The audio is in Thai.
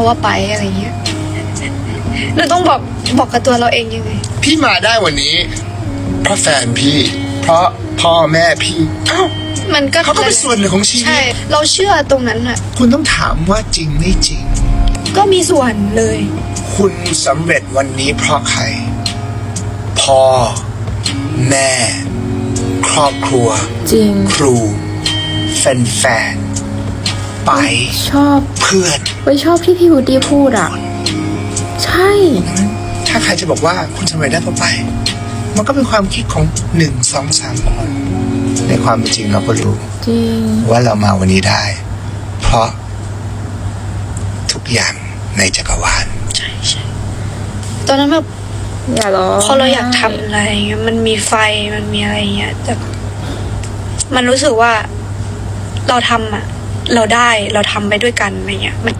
ราะว่าไปอะไรเงี้ยเราต้องบอกบอกกับตัวเราเองยังไง พี่มาได้วันนี้ เพราะแฟนพี่ เพราะพ่อแม่พี่เอ้ามันก็เขาก็เป็นส่วนหนึ่งของชีวิใช่ตเราเชื่อตรงนั้นอะคุณต้องถามว่าจริงไม่จริง ก็มีส่วนเลย คุณสำเร็จวันนี้เพราะใคร พ่อ แม่ ครอบครัว จริง ครู แฟนๆ ไปชอบเพื่อนไปชอบที่พี่วูดดี้พูดอะ ใช่ ถ้าใครจะบอกว่าคุณสำเร็จได้เพราะไป มันก็เป็นความคิดของหนึ่งสองสามคน ในความเป็นจริงเราก็รู้ จริง ว่าเรามาวันนี้ได้ เพราะ ทุกอย่างในจักรวาลตอนนั้นแบบอย่าร้องพอเราอยากทำอะไรเงี้ยมันมีไฟมันมีอะไรเงี้ยแต่มันรู้สึกว่า เราทำอะ เราได้เราทำไปด้วยกันอะไรเงี้ยมัน